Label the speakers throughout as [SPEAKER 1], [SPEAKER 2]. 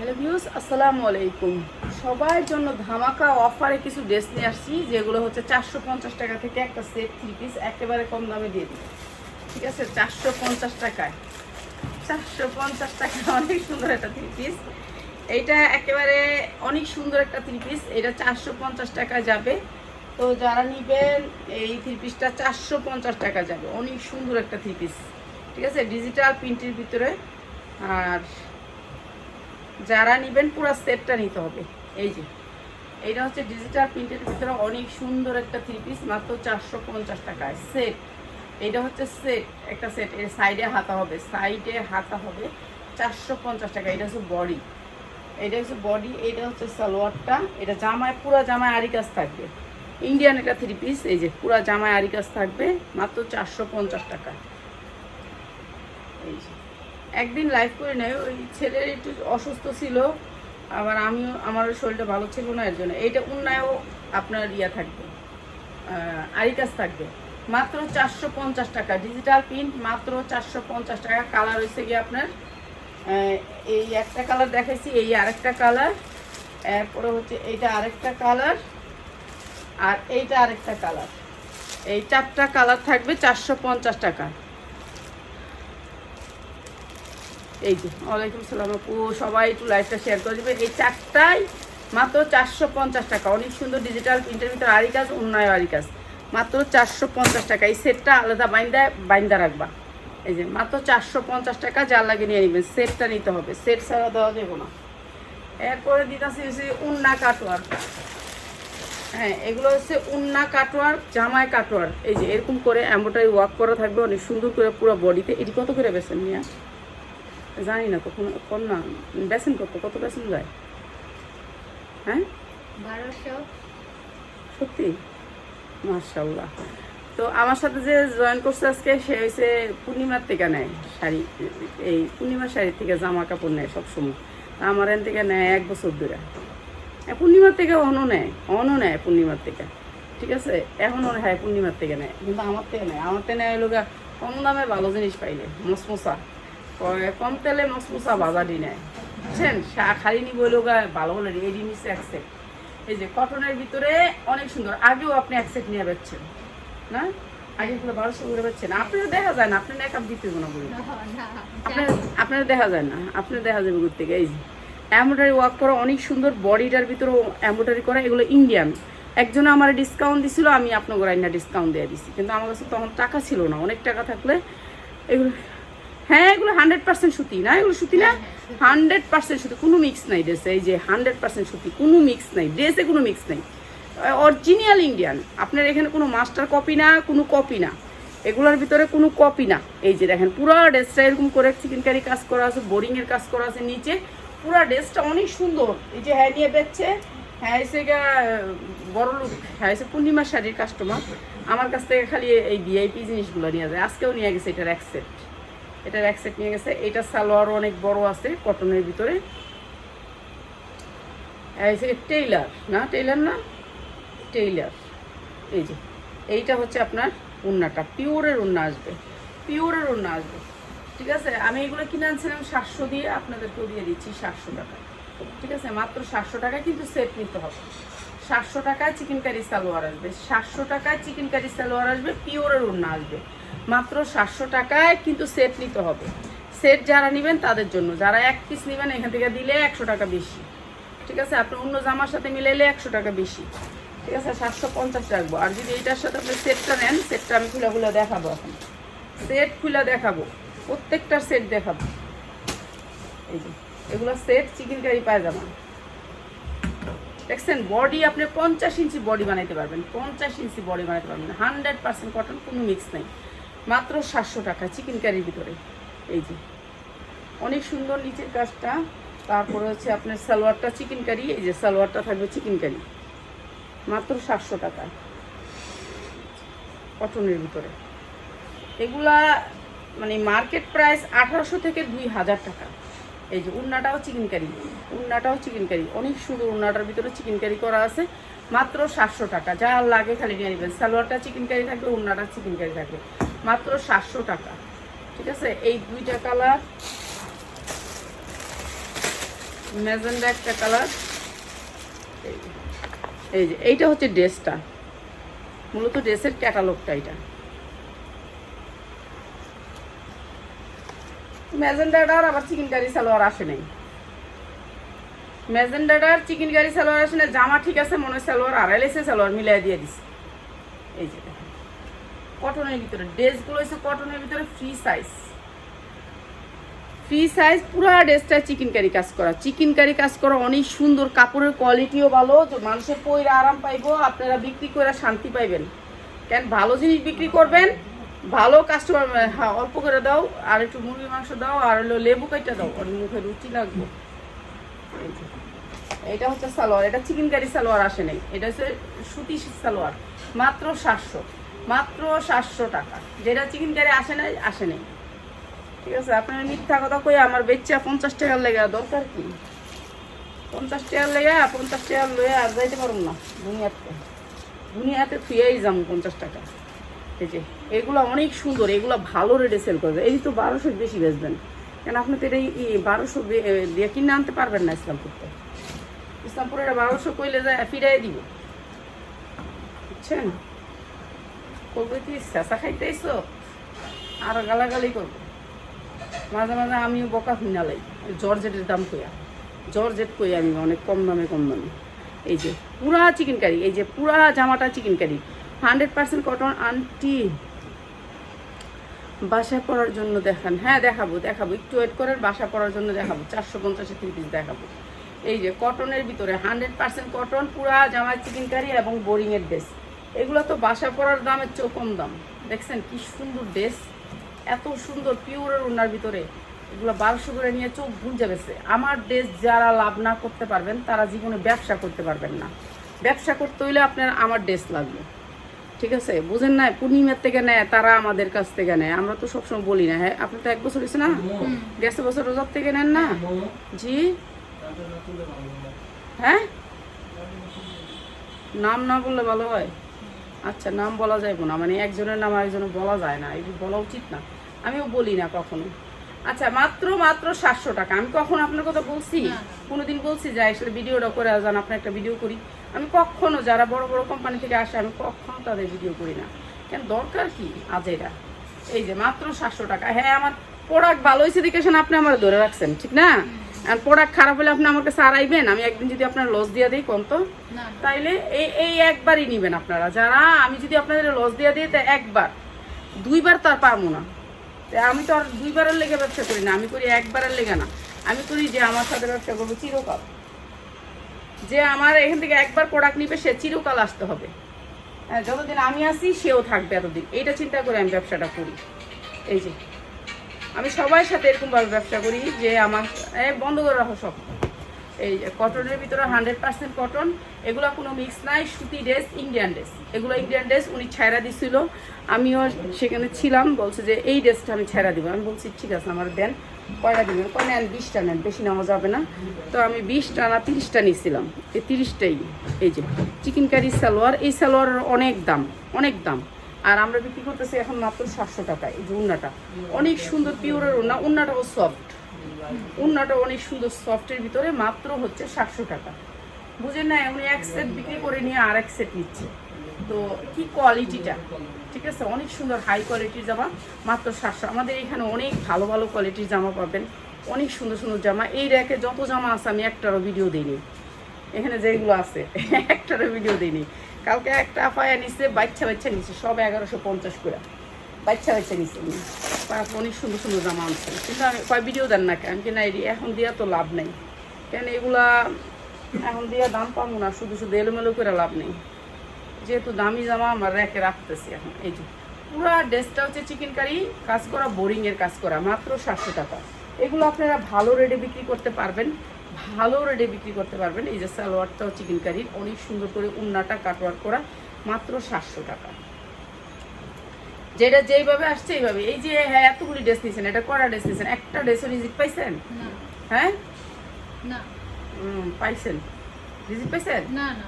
[SPEAKER 1] Hello views আসসালামু আলাইকুম। সবার জন্য ধামাকা অফারে কিছু ড্রেস নিয়ে আসছি, যেগুলো হচ্ছে চারশো পঞ্চাশ টাকা থেকে একটা সেট থ্রি পিস একেবারে কম দামে দিয়ে দিই ঠিক আছে, চারশো পঞ্চাশ টাকায়। চারশো পঞ্চাশ টাকা, অনেক সুন্দর একটা থ্রি পিস এইটা একেবারে অনেক সুন্দর একটা থ্রি পিস এটা চারশো পঞ্চাশ টাকা যাবে। তো যারা নিবেন, এই থ্রি পিসটা চারশো পঞ্চাশ টাকা যাবে। অনেক সুন্দর একটা থ্রি পিস ঠিক আছে ডিজিটাল প্রিন্টের ভিতরে। আর যারা নেবেন, পুরো সেটটা নিতে হবে। এই যে, এইটা হচ্ছে ডিজিটাল প্রিন্টের ভিতরে অনেক সুন্দর একটা থ্রি পিস মাত্র চারশো পঞ্চাশ টাকায়। সেট এইটা হচ্ছে সেট একটা সেট এর সাইডে হাতা হবে। সাইডে হাতা হবে চারশো পঞ্চাশ টাকা। এটা হচ্ছে বডি এটা হচ্ছে বডি এটা হচ্ছে সালোয়ারটা। এটা জামায়, পুরো জামায় আরি কাজ থাকবে। ইন্ডিয়ান একটা থ্রি পিস এই যে, পুরো জামায় আরি কাজ থাকবে, মাত্র চারশো পঞ্চাশ টাকা এই যে একদিন লাইভ করে নেয়। ওই ছেলের একটু অসুস্থ ছিল, আবার আমিও আমার শরীরটা ভালো ছিল না, এর জন্য। এইটা উন্নয়ও আপনার ইয়া থাকবে আরিকাস থাকবে। মাত্র চারশো পঞ্চাশ টাকা ডিজিটাল প্রিন্ট মাত্র চারশো পঞ্চাশ টাকা। কালার হয়েছে গিয়ে আপনার এই একটা কালার দেখাইছি, এই আরেকটা কালার এরপরে হচ্ছে এইটা আরেকটা কালার আর এইটা আরেকটা কালার এই চারটা কালার থাকবে চারশো পঞ্চাশ টাকা। এই যে, ওয়ালাইকুম সালাম আপু। সবাই একটু লাইভটা শেয়ার করে দেবে এই চারটাই মাত্র চারশো পঞ্চাশ টাকা। অনেক সুন্দর ডিজিটাল প্রিন্টের ভিতরে আরি কাজ উন্নয় আরি কাজ। মাত্র চারশো পঞ্চাশ টাকা। এই সেটটা আলাদা বাইন্দা বাইন্দা রাখবা। এই যে, মাত্র চারশো পঞ্চাশ টাকা যার লাগে নিয়ে নেবেন। সেটটা নিতে হবে। সেট ছাড়া দেওয়া যাবে না। এরপরে দিতেছি উন্না কাটোয়ার। হ্যাঁ এগুলো হচ্ছে উন্না কাটোয়ার জামায় কাটোয়ার। এই যে, এরকম করে এম্বোটারি ওয়ার্ক করা থাকবে। অনেক সুন্দর করে পুরো বডিতে এটি কত করে বেছেন মিয়া? জানি না কখন কম না বেছেন কত কত বেছেন যায়? হ্যাঁ?
[SPEAKER 2] বারোশো।
[SPEAKER 1] সত্যি? মার্শাল্লাহ তো আমার সাথে যে জয়েন করছে আজকে সে হয়েছে পূর্ণিমার থেকে নেয় শাড়ি এই পূর্ণিমার শাড়ির থেকে জামা কাপড় নেয় সবসময়। আমার এন থেকে নেয় এক বছর ধরে। এ, পূর্ণিমার থেকে অনও নেয় অনও নেয় পূর্ণিমার থেকে। ঠিক আছে? এখন ওর হ্যাঁ পূর্ণিমার থেকে নেয় কিন্তু আমার থেকে নেয়। আমার থেকে নেয় লোক কম দামে ভালো জিনিস পাইলে মসমসা। কম তেলে মসমসা বাজারই নেয় বুঝছেন? শাক খালি নিব লোক ভালো হলে রেডি নিচ্ছে এক set। এই যে কটনের ভিতরে অনেক সুন্দর। আগেও আপনি এক সেট নিয়ে বেচছেন না? আগে পুরো বারোশো করে আপনার দেখা যায় না আপনি মেকআপ দিতে না বলি আপনার আপনার দেখা যায় না আপনার দেখা যাবে ঘুরতে এই যে ওয়ার্ক করা অনেক সুন্দর বডিটার ভিতরে করা এগুলো ইন্ডিয়ান একজনে আমার ডিসকাউন্ট দিছিল আমি আপনার গোড়াইনা ডিসকাউন্ট দিয়ে দিছি। কিন্তু আমার কাছে তখন টাকা ছিল না অনেক টাকা থাকলে এগুলো হ্যাঁ এগুলো হান্ড্রেড পার্সেন্ট সুতি না? এগুলো সুতি না? হান্ড্রেড পার্সেন্ট সুতি। কোনো মিক্স নাই ড্রেসে এই যে হান্ড্রেড পার্সেন্ট সুতি। কোনো মিক্স নাই। ড্রেসে কোনো মিক্স নাই। অরিজিনাল ইন্ডিয়ান আপনার এখানে কোনো মাস্টার কপি না কোনো কপি না। এগুলোর ভিতরে কোনো কপি না। এই যে দেখেন পুরো ড্রেসটা এরকম করে চিকেন কারি কাজ করা আছে বোরিংয়ের কাজ করা আছে নিচে। পুরো ড্রেসটা অনেক সুন্দর। এই যে হ্যাঁ নিয়ে বেচছে হ্যাঁ এসে বড় লোক হ্যাঁ এসে পূর্ণিমা শাড়ির কাস্টমার আমার কাছ থেকে খালি এই ভিআইপি জিনিসগুলো নিয়ে যায়। আজকেও নিয়ে গেছে এটার এক সেট এটার এক সেট নিয়ে গেছে। এটা সালোয়ারও অনেক বড় আছে কটনের ভিতরে। টেইলার না টেইলার না? টেইলার এই যে, এইটা হচ্ছে আপনার উন্নাটা। পিওরের উন্না আসবে। পিওরের উন্না আসবে। ঠিক আছে? আমি এগুলো কিনে আনছিলাম সাতশো দিয়ে, আপনাদেরকেও দিয়ে দিচ্ছি সাতশো টাকা। ঠিক আছে? মাত্র সাতশো টাকায় কিন্তু সেট নিতে হবে। সাতশো টাকায় চিকেন কারি সালোয়ার আসবে। সাতশো টাকায় চিকেন কারি সালোয়ার আসবে, পিওরের উন্না আসবে। মাত্র সাতশো টাকায় কিন্তু সেট নিতে হবে। সেট যারা নেবেন তাদের জন্য। যারা এক পিস নেবেন, এখান থেকে দিলে একশো টাকা বেশি। ঠিক আছে? আপনি অন্য জামার সাথে মিলাইলে একশো টাকা বেশি। ঠিক আছে? সাতশো পঞ্চাশ রাখব। আর যদি এইটার সাথে আপনি সেটটা নেন সেটটা আমি খুলে খুলে দেখাবো এখন। সেট খুলে দেখাবো। প্রত্যেকটার সেট দেখাবো। এই যে, এগুলো সেট চিকেন কারি পায়জামা। দেখছেন? বডি আপনি পঞ্চাশ ইঞ্চি বডি বানাইতে পারবেন। পঞ্চাশ ইঞ্চি বডি বানাইতে পারবেন। হান্ড্রেড পার্সেন্ট কটন কোনো মিক্স নেই। মাত্র সাতশো টাকা চিকেন কারির ভিতরে। এই যে। অনেক সুন্দর নিচের কাজটা। তারপরে হচ্ছে আপনার সালোয়ারটা চিকেন কারি এই যে সালোয়ারটা থাকবে চিকেন কারি মাত্র সাতশো টাকা। কটনের ভিতরে। এগুলা মানে মার্কেট প্রাইস আঠারোশো থেকে দুই হাজার টাকা। এই যে উন্নাটাও চিকেন কারি উন্নাটাও চিকেন কারি অনেক সুন্দর উন্নাটার ভিতরে চিকেন কারি করা আছে। মাত্র সাতশো টাকা। যা লাগে খালি নিয়ে নেবেন। সালোয়ারটা চিকেন কারি থাকবে, উন্নাটা চিকেন কারি থাকবে। মাত্র সাতশো টাকা। ঠিক আছে? এই দুইটা কালার, ম্যাজেন্ডা একটা কালার। এই যে, এইটা হচ্ছে ড্রেসটা। মূলত ড্রেসের ক্যাটালগটা এটা। ম্যাজেন্ডাটার আবার চিকেন কারি সালোয়ার আসে নাই। ম্যাজেন্ডাটার চিকেন কারি সালোয়ার আসে না জামা ঠিক আছে, মনে সালোয়ার আড়াইলেসে সালোয়ার মিলাই দিয়ে দিছে। এই যে। কটনের ভিতরে। ড্রেসগুলো হচ্ছে কটনের ভিতরে ফ্রি সাইজ ফ্রি সাইজ পুরো ড্রেসটা চিকেন কারি কাজ করা। চিকেন কারি কাজ করা, অনেক সুন্দর, কাপড়ের কোয়ালিটিও ভালো। মানুষের পয়রা আরাম পাইবো, আপনারা বিক্রি করে শান্তি পাইবেন। কেন? ভালো জিনিস বিক্রি করবেন, ভালো কাস্টমার হ্যাঁ অল্প করে দাও, আর একটু মুরগি মাংস দাও, আর হলো লেবু কাইটা দাও আর মুখে রুচি লাগবে। এটা হচ্ছে সালোয়ার, এটা চিকেন কারি সালোয়ার আসে নাই, এটা হচ্ছে সুতি সালোয়ার, মাত্র সাতশো। মাত্র সাতশো টাকা। যেটা চিকেন কারি আসে নাই আসে নাই। ঠিক আছে, আপনার মিথ্যা কথা কই আমার বেচা পঞ্চাশ টাকার লেগে দরকার কি? পঞ্চাশ টাকার লেগে, পঞ্চাশ টাকার লয়ে আর যাইতে পারুন না দুনিয়াতে। দুনিয়াতে থুয়েই যাম পঞ্চাশ টাকা। এই যে, এগুলো অনেক সুন্দর, এগুলো ভালো রেটে সেল করবে এই তো বারোশো বেশি বেচবেন। কেন আপনি তো এটা বারোশো দিয়ে কিনে আনতে পারবেন না ইসলামপুরতে। ইসলামপুরে বারোশো কইলে যায়, ফিরাই দিব। বুঝছেন? করবে কি? চেঁচা খাইতে আইসো আরও গালাগালি করব। মাঝে মাঝে আমিও বকা ফিনালাই জর্জেটের দাম কইয়া। জর্জেট কই আমি অনেক কম দামে কম দামে। এই যে পুরা চিকেন কারি এই যে পুরা জামাটা chicken curry hundred percent cotton aunty বাসা পড়ার জন্য দেখান। হ্যাঁ দেখাবো দেখাবো। একটু ওয়েট করেন বাসা পড়ার জন্য দেখাবো। চারশো পঞ্চাশে তিন পিস দেখাবো। এই যে কটনের ভিতরে হান্ড্রেড পার্সেন্ট কটন পুরা জামার চিকেন কারি এবং বোরিংয়ের ড্রেস এগুলো তো বাসা পড়ার দামের চেয়েও কম দাম। দেখছেন কি সুন্দর ড্রেস এত সুন্দর পিওরের ওনার ভিতরে। এগুলো বারোশো করে নিয়ে চোখ ভুল যাবেছে আমার ড্রেস যারা লাভ না করতে পারবেন, তারা জীবনে ব্যবসা করতে পারবেন না। ব্যবসা করতে হইলে আপনার আমার ড্রেস লাগবে। ঠিক আছে? বুঝেন না পূর্ণিমার থেকে নেয়, তারা আমাদের কাছ থেকে নেয়। আমরা তো সবসময় বলি না হ্যাঁ আপনি তো এক বছর হয়েছে না? গেছে বছর রোজার থেকে নেন না? জি? হ্যাঁ? নাম না বললে ভালো হয়। আচ্ছা নাম বলা যাইব না মানে একজনের নাম আরেকজনের বলা যায় না এটি বলা উচিত না। আমিও বলি না কখনো। আচ্ছা মাত্র মাত্র সাতশো টাকা। আমি কখন আপনার কথা বলছি? কোনোদিন বলছি যে আসলে ভিডিওটা করে যান আপনার একটা ভিডিও করি। আমি কখনো যারা বড় বড় কোম্পানি থেকে আসে আমি কখনো তাদের ভিডিও করি না। কেন দরকার কি আজ এটা? এই যে মাত্র সাতশো টাকা। হ্যাঁ আমার প্রোডাক্ট ভালো হয়েছে দেখে শুনে আপনি আমার ধরে রাখছেন ঠিক না? আর প্রোডাক্ট খারাপ হলে আপনি আমার কাছে আড়াইবেন আমি একদিন যদি আপনার লস দিয়ে দিই কম তো। তাইলে এই এই একবারই নিবেন আপনারা। যারা আমি যদি আপনাদের লস দিয়ে দিই তা একবার। দুইবার তো আর পারব না। আমি তো আর দুইবারের লেগে ব্যবসা করি না আমি করি একবারের লেগে না। আমি করি যে আমার সাথে ব্যবসা করব চিরকাল। যে আমার এখান থেকে একবার প্রোডাক্ট নিবে সে চিরকাল আসতে হবে। হ্যাঁ যতদিন আমি আসি সেও থাকবে এতদিন। এইটা চিন্তা করে আমি ব্যবসাটা করি। এই যে। আমি সবার সাথে এরকমভাবে ব্যবসা করি যে আমার বন্ধ করে রাখো সব। এই কটনের ভিতরে হান্ড্রেড পার্সেন্ট কটন এগুলো কোনো মিক্স নাই, সুতি ড্রেস ইন্ডিয়ান ড্রেস এগুলো ইন্ডিয়ান ড্রেস উনি ছায়রা দিছিল। আমিও সেখানে ছিলাম, বলছে যে এই ড্রেসটা আমি ছায়রা দিব। আমি বলছি, ঠিক আছে, আমার দেন, কয়টা দিবেন? কয়, নেন, বিশটা নেন, বেশি নেওয়া যাবে না। তো আমি বিশটা না, তিরিশটা নিয়েছিলাম এই তিরিশটাই, এই যে চিকেন কারি সালোয়ার, এই সালোয়ারের অনেক দাম অনেক দাম। আর আমরা বিক্রি করতেছি এখন মাত্র সাতশো টাকা, এই যে উন্নাটা। অনেক সুন্দর পিওরের উন্না, উন্নাটাও সফট উন্নাটা অনেক সুন্দর সফটের ভিতরে মাত্র হচ্ছে সাতশো টাকা। বুঝেন না, উনি এক সেট বিক্রি করে নিয়ে আর এক সেট নিচ্ছে। তো কি কোয়ালিটিটা ঠিক আছে, অনেক সুন্দর হাই কোয়ালিটির জামা, মাত্র সাতশো। আমাদের এখানে অনেক ভালো ভালো কোয়ালিটির জামা পাবেন। অনেক সুন্দর সুন্দর জামা। এই র্যাকে যত জামা আছে, আমি একটারও ভিডিও দিইনি। এখানে যেগুলো আছে, একটারও ভিডিও দিইনি। কালকে একটা আফায়া নিচ্ছে বাচ্চা বাচ্চা নিচ্ছে সব এগারোশো পঞ্চাশ করে। বাচ্চা বাচ্চা। তারপর অনেক সুন্দর সুন্দর জামা আনছে। কিন্তু আমি কয় ভিডিও দেন না কেন? কি না এখন দিয়া তো লাভ নেই। কেন এগুলা এখন দিয়া দাম পাবো না, শুধু শুধু এলোমেলো করে লাভ নেই। যেহেতু দামি জামা আমার র্যাকে রাখতেছি এখন। এই যে, পুরো ড্রেসটা হচ্ছে চিকেন কারি কাজ করা বোরিংয়ের কাজ করা, মাত্র সাতশো টাকা। এগুলো আপনারা ভালো রেটে বিক্রি করতে পারবেন। ভালো রেটে বিক্রি করতে পারবেন। এই যে সালোয়ারটাও চিকেন কারির অনেক সুন্দর করে উন্নাটা কাটওয়ার করা মাত্র সাতশো টাকা। যেটা যেইভাবে আসছে এইভাবে। এই যে হ্যাঁ এতগুলি ড্রেস নিয়েছেন এটা করা ড্রেস নিয়েছেন একটা ড্রেসও রিজিট পাইছেন? হ্যাঁ?
[SPEAKER 2] না।
[SPEAKER 1] পাইছেন? রিজিট পাইছেন?
[SPEAKER 2] না না।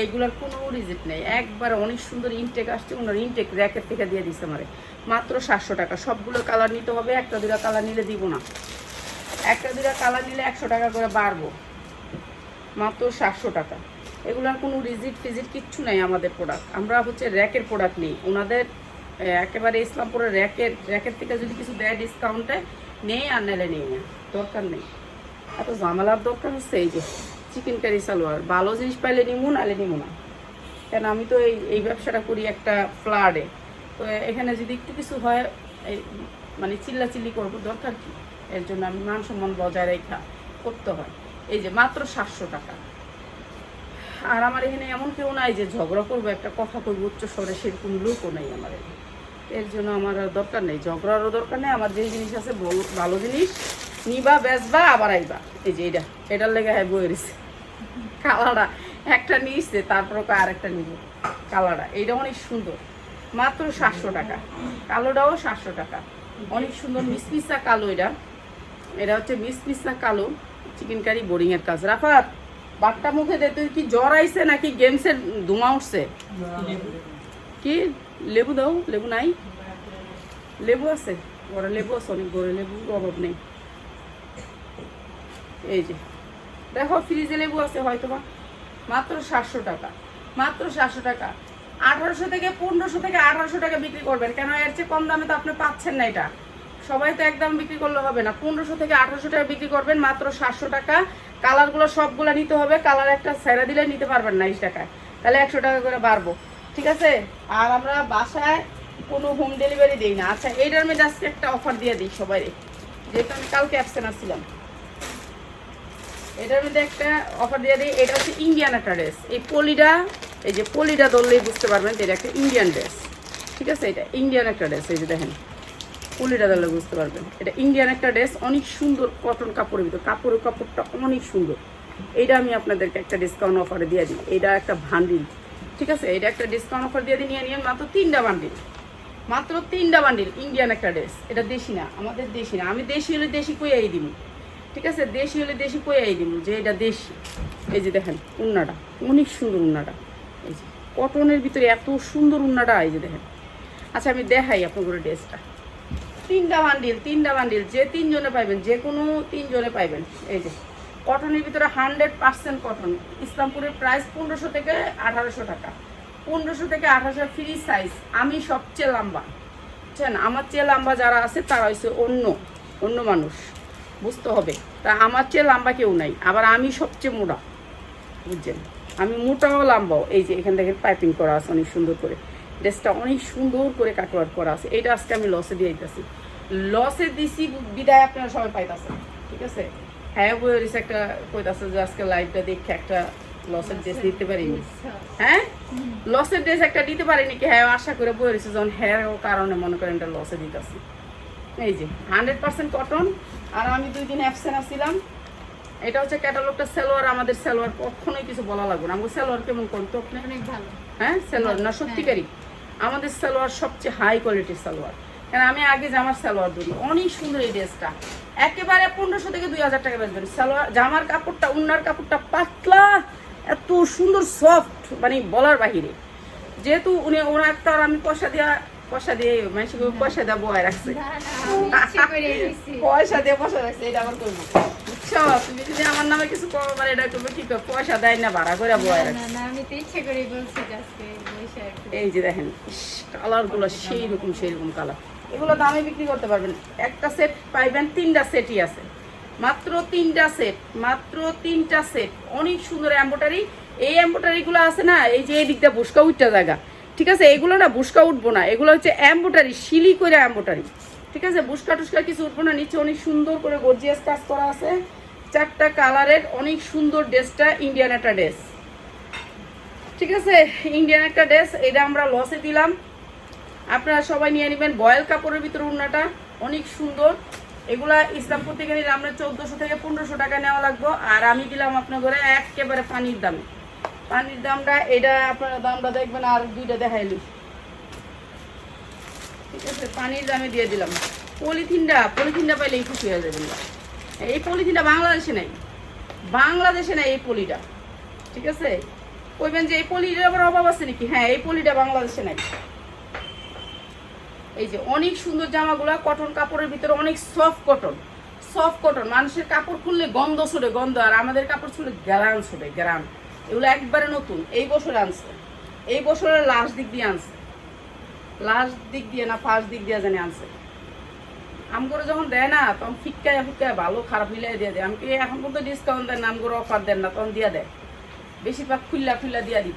[SPEAKER 1] এইগুলোর কোনো রিজিট নেই। একবার অনেক সুন্দর ইনটেক আসছে ওনার ইনটেক র্যাকের থেকে দিয়ে দিচ্ছে আমারে। মাত্র সাতশো টাকা। সবগুলো কালার নিতে হবে একটা দুটা কালার নিলে দিব না। একটা দুটা কালার নিলে একশো টাকা করে বাড়বো। মাত্র সাতশো টাকা। এগুলোর কোনো রিজিট ফিজিট কিচ্ছু নাই আমাদের প্রোডাক্ট আমরা হচ্ছে র্যাকের প্রোডাক্ট নিই। ওনাদের একেবারে ইসলামপুরের র্যাকের র্যাকের থেকে যদি কিছু দেয় ডিসকাউন্টে নেই আর নেলে নেই না। দরকার নেই। এত ঝামেলার দরকার হচ্ছে এই যে চিকেন কারি সালোয়ার। ভালো জিনিস পাইলে নিমু নালে নিমু না। কেন আমি তো এই এই ব্যবসাটা করি একটা ফ্লাডে তো এখানে যদি একটু কিছু হয় মানে চিল্লাচিল্লি করব। দরকার কি? এর জন্য আমি মান সম্মান বজায় রেখা করতে হয়। এই যে মাত্র সাতশো টাকা। আর আমার এখানে এমন কেউ নাই যে ঝগড়া করব, একটা কথা করব উচ্চ স্বরে সেরকম লোকও নেই আমার এখানে। এর জন্য আমার দরকার নেই। ঝগড়ারও দরকার নেই, আমার যে জিনিস আছে ভালো- জিনিস নিবা, বেচবা, আবার আইবা। এই যে এটা এটার লেগে হ্যাঁ বয়ে রয়েছে। কালারটা একটা নিয়েছে তারপর আর একটা নিব। কালারটা, এইটা অনেক সুন্দর। মাত্র সাতশো টাকা। কালোটাও সাতশো টাকা। অনেক সুন্দর মিসমিসা কালো এটা। এটা হচ্ছে মিসমিসা কালো চিকেন কারি বোরিং এর কাজ। রাফাত বাটটা মুখে দে, তুই কি জ্বর আইছে নাকি গেমসের ধুমা উঠছে? কি? লেবু দাও, লেবু নাই? লেবু আছে বড় লেবু আছে, অনেক বড় লেবু অভাব নেই। এই যে, দেখো ফ্রিজে লেবু আছে হয়তো বা মাত্র সাতশো টাকা, মাত্র সাতশো টাকা। আঠারোশো থেকে পনেরোশো থেকে আঠারোশো টাকা বিক্রি করবেন। কেন এর চেয়ে কম দামে তো আপনি পাচ্ছেন না এটা। সবাই তো একদম বিক্রি করলে হবে না। পনেরোশো থেকে আঠারোশো টাকা বিক্রি করবেন, মাত্র সাতশো টাকা। কালারগুলো সবগুলো নিতে হবে। কালার একটা সেরা দিলে নিতে পারবেন না টাকায়। তাহলে একশো টাকা করে বাড়বো। ঠিক আছে? আর আমরা বাসায় কোনো হোম ডেলিভারি দিই না। আচ্ছা এইটার মধ্যে আজকে একটা অফার দিয়ে দিই সবাই যেহেতু আমি কালকে অ্যাবসেন্ট আসছিলাম এটার মধ্যে একটা অফার দিয়ে দিই। এটা হচ্ছে ইন্ডিয়ান একটা ড্রেস এই পলিটা এই যে পলিটা ধরলেই বুঝতে পারবেন এটা একটা ইন্ডিয়ান ড্রেস ঠিক আছে? এটা ইন্ডিয়ান একটা ড্রেস এই যে দেখেন। পলিটা ধরলে বুঝতে পারবেন। এটা ইন্ডিয়ান একটা ড্রেস অনেক সুন্দর কটন কাপড়ের ভিতর। কাপড়ের কাপড়টা অনেক সুন্দর। এইটা আমি আপনাদেরকে একটা ডিসকাউন্ট অফারে দিয়ে দিই। এটা একটা ভান্ডিল ঠিক আছে? এটা একটা ডিসকাউন্ট অফার দিয়ে দিই নিয়ে নিয়ে মাত্র তিনটা বান্ডিল মাত্র তিনটা বান্ডিল ইন্ডিয়ান একটা ড্রেস এটা দেশি না, আমাদের দেশি না। আমি দেশি হলে দেশি কইয়াই দিব ঠিক আছে? দেশি হলে দেশি কইয়াই দিব যে এটা দেশি। এই যে দেখেন, উন্নাটা। অনেক সুন্দর উন্নাটা। এই যে কটনের ভিতরে এত সুন্দর উন্নাটা, এই যে দেখেন। আচ্ছা আমি দেখাই আপনাদের ড্রেসটা তিনটা বান্ডিল তিনটা বান্ডিল যে তিনজনে পাইবেন, যে কোনো তিনজনে পাইবেন। এই যে কটনের ভিতরে হান্ড্রেড পার্সেন্ট কটন ইসলামপুরের প্রাইস পনেরোশো থেকে আঠারোশো টাকা। পনেরোশো থেকে আঠারোশো ফ্রি সাইজ আমি সবচেয়ে লম্বা। বুঝছেন? আমার চেয়ে লম্বা যারা আছে, তারা হচ্ছে অন্য অন্য মানুষ। বুঝতে হবে। তা আমার চেয়ে লম্বা কেউ নাই, আবার আমি সবচেয়ে মোটা। বুঝছেন? আমি মোটাও লম্বাও। এই যে, এখান থেকে পাইপিং করা আছে, অনেক সুন্দর করে। ড্রেসটা অনেক সুন্দর করে কাটওয়ার্ক করা আছে। এইটা আজকে আমি লসে দিয়ে দিতেছি। লসে দিছি বিদায় আপনারা সবাই পাইতেছেন ঠিক আছে? হ্যাঁ বই রয়েছে একটা কইতাছে যে আজকে লাইভটা দেখে একটা লসের ড্রেস দিতে পারিনি। হ্যাঁ? লসের ড্রেস একটা দিতে পারিনি কি? হ্যাঁ আশা করে বই রয়েছে যখন হ্যাঁ কারণে মনে করেন এটা লসে দিতেছি। এই যে হান্ড্রেড পার্সেন্ট কটন আর আমি দুই দিন অ্যাবসেন্ট আসছিলাম এটা হচ্ছে ক্যাটালগটা সেলোয়ার আমাদের সেলোয়ার কখনোই কিছু বলা লাগবে না। আমাকে সেলোয়ার কেমন করতো
[SPEAKER 2] অনেক ভালো।
[SPEAKER 1] হ্যাঁ সালোয়ার না সত্যিকারই। আমাদের সালোয়ার সবচেয়ে হাই কোয়ালিটির সালোয়ার। কারণ আমি আগে জামার সালোয়ার ধরি। অনেক সুন্দর এই ড্রেসটা। একেবারে পনেরোশো থেকে দুই হাজার টাকা বেচবেন। সালোয়ার জামার কাপড়টা উন্নার কাপড়টা পাতলা এত সুন্দর সফট মানে বলার বাহিরে। যেহেতু উনি ওনার তো আমি পয়সা দেওয়া পয়সা দিয়ে মানুষকে পয়সা দেওয়া বয় রাখছে।
[SPEAKER 2] করে।
[SPEAKER 1] পয়সা দিয়ে পয়সা রাখছে এটা আবার করব। বুঝছ? তুমি যদি আমার নামে কিছু করো মানে এটা করবে কি করে? পয়সা দেয় না ভাড়া করে বয় রাখছে।
[SPEAKER 2] আমি তো ইচ্ছে করেই বলছি
[SPEAKER 1] এই যে দেখেন কালারগুলো সেই রকম সেই রকম কালার এগুলো দামে বিক্রি করতে পারবেন। একটা সেট পাইবেন, তিনটা সেটই আছে। মাত্র তিনটা সেট মাত্র তিনটা সেট অনেক সুন্দর এম্বোটারি এই এম্বোটারিগুলো আছে না, এই যে এই দিকটা বুসকা উঠটা জায়গা, ঠিক আছে? এগুলো না বুসকা উঠবো না, এগুলো হচ্ছে এম্বোটারি শিলি করে এম্বোটারি ঠিক আছে? বুসকা টুসকা কিছু উঠবো না, নিচে অনেক সুন্দর করে গর্জিয়াস কাজ করা আছে। চারটা কালারের অনেক সুন্দর ড্রেসটা ইন্ডিয়ান একটা ড্রেস ঠিক আছে? ইন্ডিয়ান একটা ড্রেস এটা আমরা লসে দিলাম। আপনারা সবাই নিয়ে নেবেন বয়েল কাপড়ের ভিতরে উন্নাটা, অনেক সুন্দর। এগুলা ইসলামপুর থেকে নিলে আমরা চোদ্দোশো থেকে পনেরোশো টাকা নেওয়া লাগবো। আর আমি দিলাম আপনার ঘরে একেবারে পানির দামে। পানির দামটা, এটা আপনারা দামটা দেখবেন আর দুইটা দেখাইলি ঠিক আছে, পানির দামে দিয়ে দিলাম। পলিথিনটা পলিথিনটা পাইলেই খুশি হয়ে যাবেন। এই পলিথিনটা বাংলাদেশে নেই। বাংলাদেশে নেই এই পলিটা। ঠিক আছে? কইবেন যে এই পলিটার আবার অভাব আছে নাকি? হ্যাঁ এই পলিটা বাংলাদেশে নাই। এই যে অনেক সুন্দর জামাগুলো কটন কাপড়ের ভিতরে অনেক সফট কটন সফট কটন মানুষের কাপড় খুললে গন্ধ ছড়ে, গন্ধ। আর আমাদের কাপড় ছুলে গ্যারান ছড়ে গ্যারান এগুলো একবারে নতুন। এই বছর আনছে। এই বছরের লাস্ট দিক দিয়ে আনছে। লাস্ট দিক দিয়ে না, ফার্স্ট দিক দিয়ে জানি আনছে। আম করে যখন দেয় না, তখন ফিটকায় ফিটকায় ভালো, খারাপ মিলাই দিয়ে দেয়। আমাকে এখন পর্যন্ত ডিসকাউন্ট দেন না আমগুলো অফার দেন না, তখন দিয়ে দেয়। বেশিরভাগ খুল্লা খুল্লা দিয়ে দিই।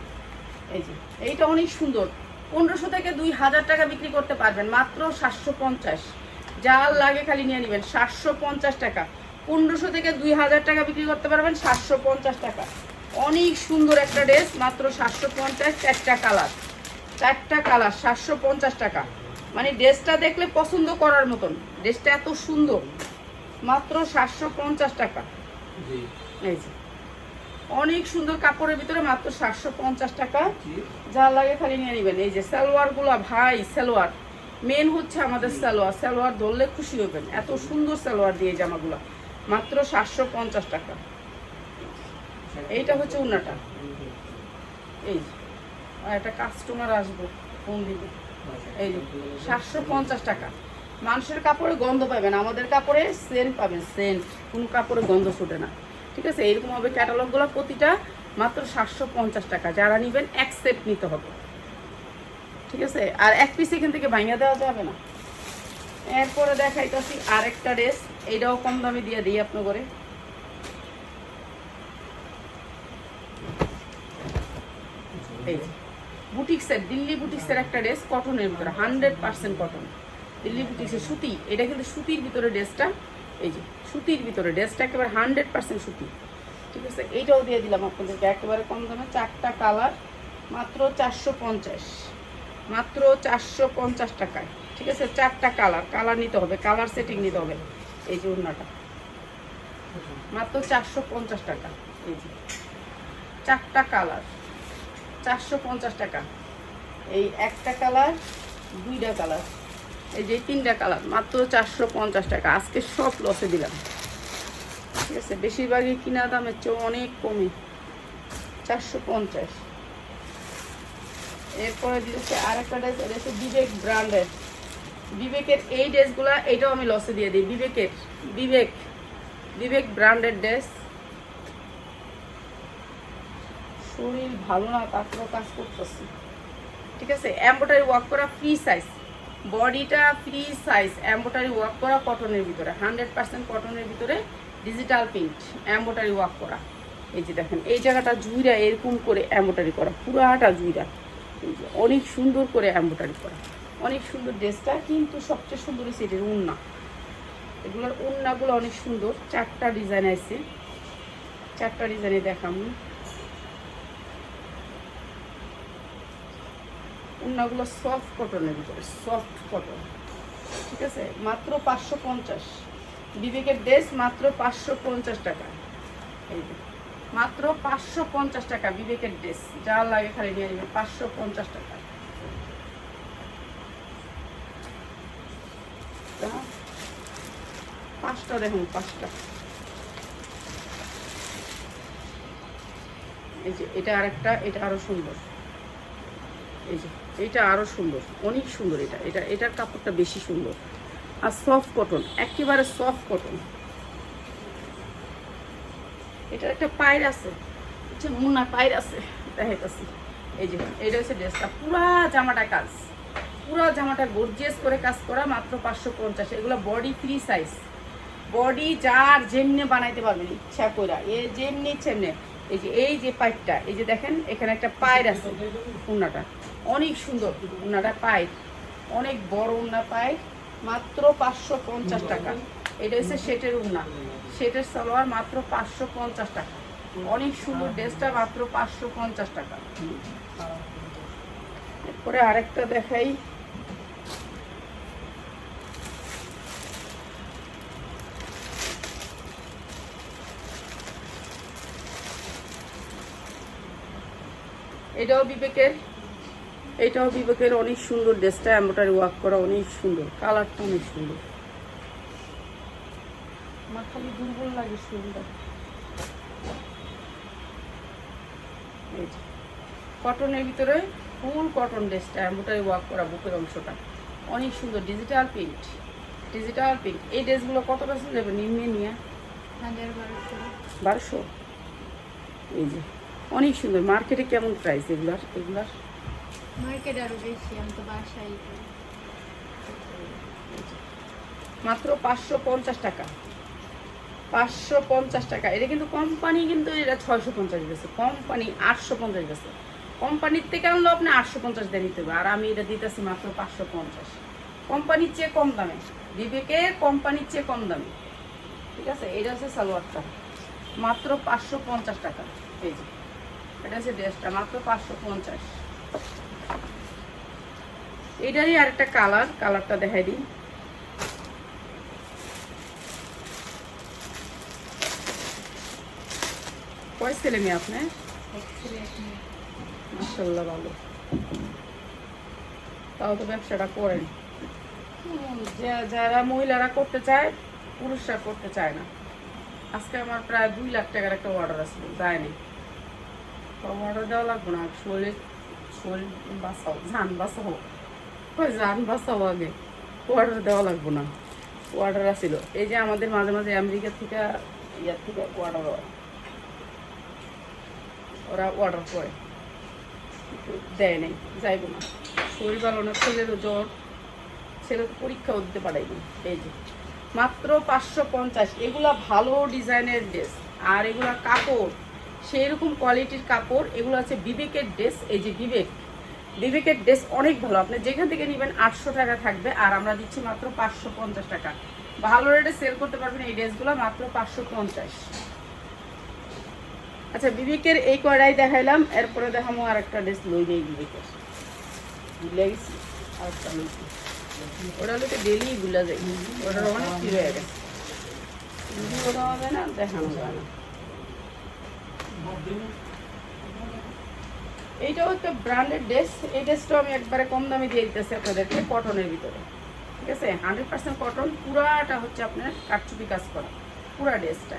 [SPEAKER 1] এই যে, এইটা অনেক সুন্দর। পনেরোশো থেকে দুই হাজার টাকা বিক্রি করতে পারবেন মাত্র সাতশো পঞ্চাশ। যার লাগে খালি নিয়ে নেবেন সাতশো পঞ্চাশ টাকা। পনেরোশো থেকে দুই হাজার টাকা বিক্রি করতে পারবেন সাতশো পঞ্চাশ টাকা। অনেক সুন্দর একটা ড্রেস মাত্র সাতশো পঞ্চাশ চারটা কালার। চারটা কালার সাতশো পঞ্চাশ টাকা। মানে ড্রেসটা দেখলে পছন্দ করার মতন। ড্রেসটা এত সুন্দর মাত্র সাতশো পঞ্চাশ টাকা। এই যে। অনেক সুন্দর কাপড়ের ভিতরে মাত্র সাতশো পঞ্চাশ টাকা। যা লাগে খালি নিয়ে নেবেন। এই যে সালোয়ারগুলা ভাই, সালোয়ার। মেন হচ্ছে আমাদের সালোয়ার। সালোয়ার ধরলে খুশি হবেন। এত সুন্দর সালোয়ার দিয়ে জামাগুলো। মাত্র সাতশো পঞ্চাশ টাকা। এইটা হচ্ছে উনাটা এই। একটা কাস্টমার আসব, ফোন দিবে। এই সাতশো পঞ্চাশ টাকা। মানুষের কাপড়ে গন্ধ পাবেন। আমাদের কাপড়ে সেন্ট পাবেন। সেন্ট কোনো কাপড়ে গন্ধ ছুটে না। ঠিক আছে? এরকম হবে ক্যাটালগুলো প্রতিটা মাত্র সাতশো পঞ্চাশ টাকা। যারা নেবেন এক সেট নিতে হবে। ঠিক আছে? আর এক পিস এখান থেকে ভাঙিয়ে দেওয়া যাবে না। এরপরে দেখাইতেছি আরেকটা ড্রেস এইটাও কম দামে দিয়ে দিই আপনার করে বুটিক্সের, দিল্লি বুটিক্সের একটা ড্রেস কটনের ভিতরে হান্ড্রেড পার্সেন্ট কটন দিল্লি বুটিক্সের সুতি, এটা কিন্তু সুতির ভিতরে ড্রেসটা এই যে, সুতির ভিতরে, ড্রেসটা একেবারে হান্ড্রেড পার্সেন্ট সুতি। ঠিক আছে? এইটাও দিয়ে দিলাম আপনাদেরকে, একেবারে কম দামে, চারটা কালার, মাত্র চারশো পঞ্চাশ। মাত্র চারশো পঞ্চাশ টাকায়। ঠিক আছে? চারটা কালার কালার নিতে হবে, কালার সেটিং নিতে হবে, এই যে ওড়নাটা। মাত্র চারশো পঞ্চাশ টাকা, এই যে। চারটা কালার, চারশো পঞ্চাশ টাকা। এই একটা কালার, দুইটা কালার। এই যে তিনটা কালার, মাত্র চারশো পঞ্চাশ টাকা। আজকে সব লসে দিলাম। ঠিক আছে, বেশিরভাগই কিনা দামের চেয়ে অনেক কমে চারশো পঞ্চাশ। এরপরে দিয়েছে আর একটা ড্রেস এটা বিবেক ব্র্যান্ডের। বিবেকের এই ড্রেসগুলা এইটাও আমি লসে দিয়ে দিই। বিবেকের, বিবেক বিবেক ব্র্যান্ডের ড্রেস শরীর ভালো না, তারপরেও কাজ করতেছি। ঠিক আছে এম্বোটারি ওয়ার্ক করা ফ্রি সাইজ বডিটা ফ্রি সাইজ এম্বোটারি ওয়ার্ক করা কটনের ভিতরে হান্ড্রেড পার্সেন্ট কটনের ভিতরে ডিজিটাল প্রিন্ট এম্বোটারি ওয়ার্ক করা। এই যে দেখেন, এই জায়গাটা জুইরা এরকম করে এম্বোটারি করা, পুরাটা জুইরা। অনেক সুন্দর করে এম্বোটারি করা। অনেক সুন্দর ড্রেসটা কিন্তু সবচেয়ে সুন্দর হচ্ছে এটার উন্না এগুলোর উন্নাগুলো অনেক সুন্দর, চারটা ডিজাইন আছে। চারটা ডিজাইনে দেখাম উন্নাগুলো সফট কটনের ভিতরে সফট কটন ঠিক আছে? মাত্র পাঁচশো পঞ্চাশ। বিবেকের ড্রেস মাত্র পাঁচশো পঞ্চাশ টাকা। এই মাত্র পাঁচশো পঞ্চাশ টাকা বিবেকের ড্রেস যা লাগে খালি নিয়ে নেবে পাঁচশো পঞ্চাশ টাকা। পাঁচটা দেখুন, পাঁচটা। এই যে, এটা আরেকটা, এটা আরও সুন্দর। এই যে এটা আরও সুন্দর, অনেক সুন্দর এটা। এটা, এটার কাপড়টা বেশি সুন্দর। আর সফট কটন একেবারে সফট কটন এটার একটা পায়ের আছে, হচ্ছে পায়ের আছে, দেখাইতেছি। এই যে এটা হচ্ছে ড্রেসটা, পুরা জামাটা কাজ। পুরো জামাটা গর্জিয়াস করে কাজ করা, মাত্র পাঁচশো পঞ্চাশ। এগুলো বডি ফ্রি সাইজ বডি যার যেমনে বানাইতে পারবেন, ইচ্ছা করে এ যেমনি সেমনে এই যে এই যে পাইপটা, এই যে দেখেন, এখানে একটা পায়ের আছে উন্নাটা অনেক সুন্দর উন্নাটা পায়। অনেক বড় উন্না পায়, মাত্র পাঁচশো পঞ্চাশ টাকা। এটা হচ্ছে সেটের উন্না সেটের সালোয়ার মাত্র পাঁচশো পঞ্চাশ টাকা। অনেক সুন্দর ড্রেসটা মাত্র পাঁচশো পঞ্চাশ টাকা। এরপরে আরেকটা দেখাই। এটাও বিবেকের। এটাও বিবেকের অনেক সুন্দর ড্রেসটা এম্বোটারি ওয়ার্ক করা অনেক সুন্দর কালারটা অনেক সুন্দর। আমার খালি দুর্বল লাগে সুন্দর এই যে। কটনের ভিতরে ফুল কটন ড্রেসটা এম্বোটারি ওয়ার্ক করা বুকের অংশটা। অনেক সুন্দর ডিজিটাল প্রিন্ট ডিজিটাল পিঙ্ক এই ড্রেসগুলো কত পার্সেন্ট যাবে নিম্নে নিয়ে?
[SPEAKER 2] বারোশো।
[SPEAKER 1] এই যে অনেক সুন্দর। মার্কেটে কেমন প্রাইস এগুলার? এগুলার?
[SPEAKER 2] মার্কেট আরও বেশি, আমি তো বাসায়
[SPEAKER 1] মাত্র পাঁচশো পঞ্চাশ টাকা। পাঁচশো পঞ্চাশ টাকা। এটা কিন্তু কোম্পানি কিন্তু এটা ছয়শো পঞ্চাশ গেছে কোম্পানি আটশো পঞ্চাশ গেছে কোম্পানির থেকে আনলো আপনি আটশো পঞ্চাশ দিয়ে নিতে হবে। আর আমি এটা দিতেছি মাত্র পাঁচশো পঞ্চাশ। কোম্পানির চেয়ে কম দামে। বিবেকে কোম্পানির চেয়ে কম দামে। ঠিক আছে? এটা হচ্ছে সালোয়ারটা। মাত্র পাঁচশো পঞ্চাশ টাকা। এই যে। এটা হচ্ছে ড্রেসটা। মাত্র পাঁচশো পঞ্চাশ। এটারই আরেকটা কালার কালারটা দেখাই দিই। কয় ছেলে মেয়ে আপনার
[SPEAKER 2] মেয়ে।
[SPEAKER 1] মাসাল্লাহ ভালো। তাও তো ব্যবসাটা করেন। যারা মহিলারা করতে চায় পুরুষরা করতে চায় না। আজকে আমার প্রায় দুই লাখ টাকার একটা অর্ডার আসলো যায়নি। অর্ডার দেওয়া লাগবে না শরীর শরীর বাঁচাও যান বাঁচাও। কই যান বাঁচাও আগে অর্ডার দেওয়া লাগবে না অর্ডার আসছিল এই যে আমাদের মাঝে মাঝে আমেরিকা থেকে, ইয়ার থেকে অর্ডার হয়। ওরা অর্ডার করে। দেয় নাই, যাইব না। শরীর ভালো না ছেলেরও জ্বর। ছেলে পরীক্ষাও দিতে পারাইনি এই যে। মাত্র পাঁচশো পঞ্চাশ, এগুলা ভালো ডিজাইনের ড্রেস আর এগুলা কাপড় সেই রকম কোয়ালিটির কাপড়, এগুলো আছে বিবেকের ড্রেস এই যে বিবেক। বিবেকের ড্রেস অনেক ভালো। আপনি যেখান থেকে নেবেন আটশো টাকা থাকবে, আর আমরা দিচ্ছি মাত্র পাঁচশো পঞ্চাশ টাকা। ভালো রেটে সেল করতে পারবেন এই ড্রেসগুলো মাত্র পাঁচশো পঞ্চাশ। আচ্ছা বিবেকের এই কয়টাই দেখাইলাম, এরপরে দেখামো আর একটা ড্রেস লই যাই বিবেকের। ওটা লোকে ডেলি ভুলা যায় ওটার অনেক হয়ে গেছে। দেখানো যায় না। এইটাও একটা ব্র্যান্ডেড ড্রেস এই ড্রেসটাও আমি একবারে কম দামে দিয়ে দিতেছি আপনাদেরকে কটনের ভিতরে। ঠিক আছে? হান্ড্রেড পার্সেন্ট কটন পুরাটা হচ্ছে আপনার কাটচুপি কাজ করা। পুরা ড্রেসটা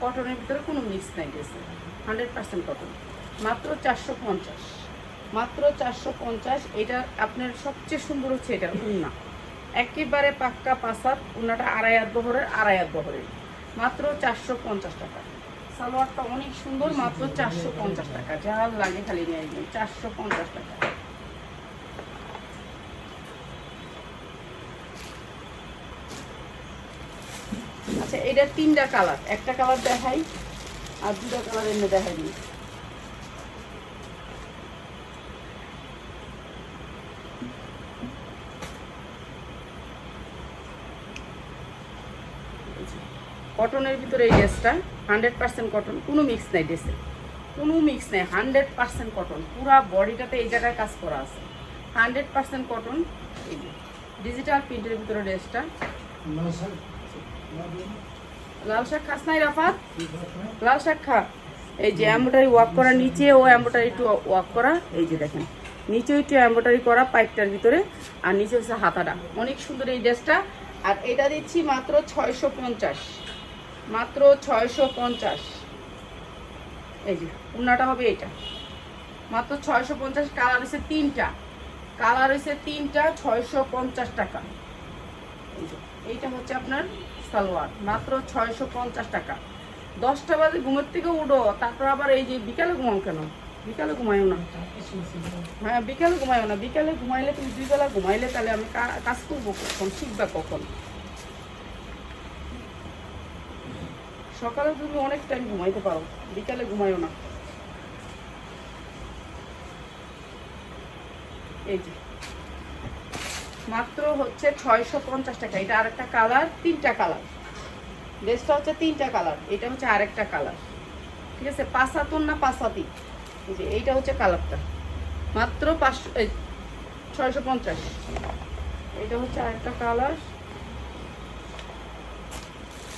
[SPEAKER 1] কটনের ভিতরে কোনো মিক্স নাই ড্রেসে হান্ড্রেড পার্সেন্ট কটন মাত্র চারশো পঞ্চাশ। মাত্র চারশো পঞ্চাশ। এটা আপনার সবচেয়ে সুন্দর হচ্ছে এটা উন্না। একেবারে পাক্কা পাসার উন্নাটা আড়াই হাত বহরের, আড়াই হাত বহরের। মাত্র চারশো পঞ্চাশ টাকা। সালোয়ারটা অনেক সুন্দর, মাত্র চারশো পঞ্চাশ টাকা। যা লাগে খালি নিয়ে আসবেন, চারশো পঞ্চাশ টাকা। আচ্ছা এটা তিনটা কালার। একটা কালার দেখাই, আর দুটা কালার এমনি দেখাই দিই। কটনের ভিতরে এই ড্রেসটা হান্ড্রেড পার্সেন্ট কটন কোনো মিক্স নাই ড্রেসে। কোনো মিক্স নেই হান্ড্রেড পার্সেন্ট কটন পুরা বডিটাতে এই জায়গায় কাজ করা আছে। হান্ড্রেড পার্সেন্ট কটন এই যে ডিজিটাল প্রিন্টের ভিতরে ড্রেসটা। লাল শাক? খাস নাই রাফাত? লাল শাক খা। এই যে এম্বোটারি ওয়াক করা নিচে ও এম্বোটারি একটু ওয়াক করা এই যে দেখেন। নিচে একটু এম্বোটারি করা পাইপটার ভিতরে আর নিচে হচ্ছে হাতাটা। অনেক সুন্দর এই ড্রেসটা। আর এটা দিচ্ছি মাত্র ছয়শো পঞ্চাশ। মাত্র ছয়শো পঞ্চাশ। এই যে, উন্নাটা হবে এটা মাত্র ছয়শো পঞ্চাশ, কালার হয়েছে তিনটা। কালার হয়েছে তিনটা, ছয়শো পঞ্চাশ টাকা। এইটা হচ্ছে আপনার সালোয়ার, মাত্র ছয়শো পঞ্চাশ টাকা। দশটা বাজে ঘুমের থেকে উঠো, তারপর আবার এই যে বিকালে ঘুমাও কেন? বিকালে ঘুমাইও না। হ্যাঁ বিকালে ঘুমাইও না। বিকালে ঘুমাইলে তুমি দুই বেলা ঘুমাইলে তাহলে আমি কাজ করব কখন? শিখবা কখন? সকালে তুমি অনেক টাইম ঘুমাইতে পারো, বিকালে ঘুমাইও না। এই যে। মাত্র হচ্ছে ছয়শো পঞ্চাশ টাকা, এটা আরেকটা কালার তিনটা কালার ড্রেসটা হচ্ছে তিনটা কালার এটা হচ্ছে আরেকটা কালার ঠিক আছে? পাঁচাতুন না পাঁচাতি যে, এইটা হচ্ছে কালারটা মাত্র পাঁচশো ছয়শো পঞ্চাশ। এটা হচ্ছে আরেকটা কালার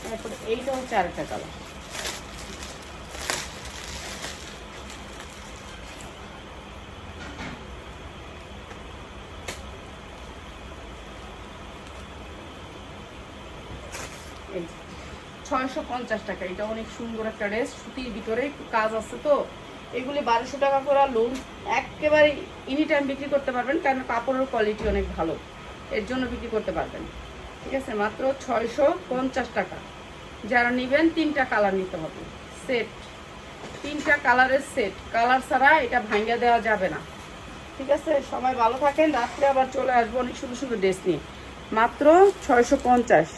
[SPEAKER 1] তারপরে এইটা হচ্ছে আরেকটা কালার ছয়শো পঞ্চাশ টাকা, এটা অনেক সুন্দর একটা ড্রেস, সুতির ভিতরে কাজ আছে তো। এগুলি বারোশো টাকা করে লোন একেবারে এনি টাইম বিক্রি করতে পারবেন, কারণ কাপড়ের কোয়ালিটি অনেক ভালো। এর জন্য বিক্রি করতে পারবেন। ঠিক আছে, মাত্র ছয়শো পঞ্চাশ টাকা। যারা নেবেন, তিনটা কালার নিতে হবে। সেট তিনটা কালারের সেট কালার ছাড়া এটা ভাঙ্গা দেওয়া যাবে না। ঠিক আছে? সবাই ভালো থাকেন। রাত্রে আবার চলে আসব অনেক সুন্দর সুন্দর ড্রেস নিয়ে। মাত্র ছয়শো পঞ্চাশ।